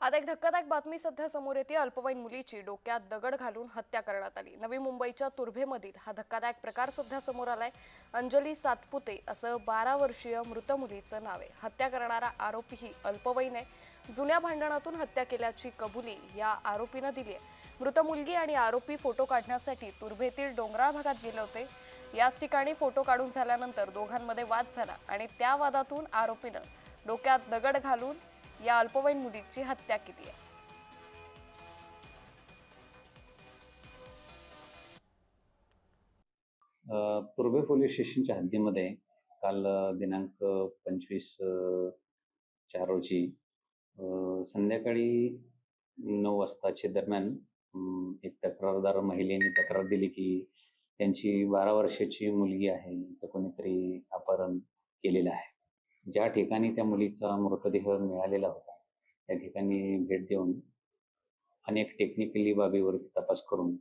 आता एक धक्कादायक बातमी सध्या समोर येते. अल्पवयीन मुलीची डोक्यात दगड घालून हत्या करण्यात आली. नवी मुंबईच्या तुर्भेमधील हा धक्कादायक प्रकार सध्या समोर आलाय. अंजली सातपुते असं बारा वर्षीय मृत मुलीचं नाव आहे. हत्या करणारा आरोपीही अल्पवयीन आहे. जुन्या भांडणातून हत्या केल्याची कबुली या आरोपीनं दिली आहे. मृत मुलगी आणि आरोपी फोटो काढण्यासाठी तुर्भेतील डोंगराळ भागात गेले होते. याच ठिकाणी फोटो काढून झाल्यानंतर दोघांमध्ये वाद झाला आणि त्या वादातून आरोपीनं डोक्यात दगड घालून या अल्पवयीन मुलीची हत्या केली आहे. पूर्वे पोलीस स्टेशनच्या हद्दीमध्ये काल दिनांक पंचवीस चार रोजी संध्याकाळी नऊ वाजताच्या दरम्यान एक तक्रारदार महिलेने तक्रार दिली की त्यांची बारा वर्षाची मुलगी आहे तिचं कोणीतरी अपहरण केलेलं आहे. ज्या ठिकाणी त्या मुलीचा मृतदेह मिळालेला होता त्या ठिकाणी भेट देऊन अनेक टेक्निकली बाबीवरती तपास करून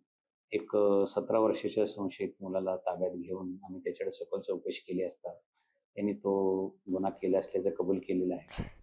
एक सतरा वर्षाच्या संशयित मुलाला ताब्यात घेऊन आम्ही त्याच्याकडे सखोल चौकशी केली असता त्यांनी तो गुन्हा केला असल्याचं कबूल केलेलं आहे.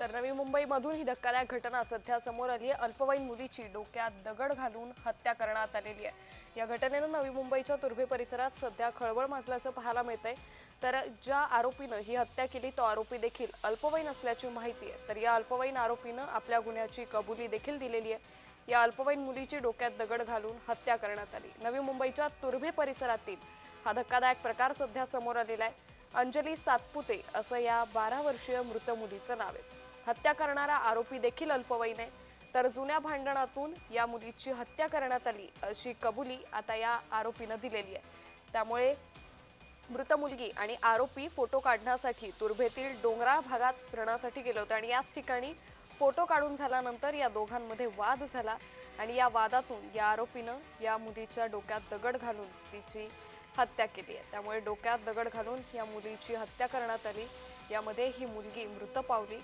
तर नवी मुंबईमधून ही धक्कादायक घटना सध्या समोर आली आहे. अल्पवयीन मुलीची डोक्यात दगड घालून हत्या करण्यात आलेली आहे. या घटनेनं नवी मुंबईच्या तुर्भे परिसरात सध्या खळबळ माजल्याचं पाहायला मिळतंय. तर ज्या आरोपीनं ही हत्या केली तो आरोपी देखील अल्पवयीन असल्याची माहिती आहे. तर या अल्पवयीन आरोपीनं आपल्या गुन्ह्याची कबुली देखील दिलेली आहे. या अल्पवयीन मुलीची डोक्यात दगड घालून हत्या करण्यात आली. नवी मुंबईच्या तुर्भे परिसरातील हा धक्कादायक प्रकार सध्या समोर आलेला आहे. अंजली सातपुते असं या बारा वर्षीय मृत मुलीचं नाव आहे. हत्या करणारा आरोपी देखील अल्पवयीन आहे. तर जुन्या भांडणातून या मुलीची हत्या करण्यात आली अशी कबुली आता या आरोपीनं दिलेली आहे. त्यामुळे मृत मुलगी आणि आरोपी फोटो काढण्यासाठी तुर्भेतील डोंगराळ भागात फिरण्यासाठी गेले होते आणि याच ठिकाणी फोटो काढून झाल्यानंतर या दोघांमध्ये वाद झाला आणि या वादातून या आरोपीनं या मुलीच्या डोक्यात दगड घालून तिची हत्या केली आहे. त्यामुळे डोक्यात दगड घालून या मुलीची हत्या करण्यात आली. यामध्ये ही मुलगी मृत पावली.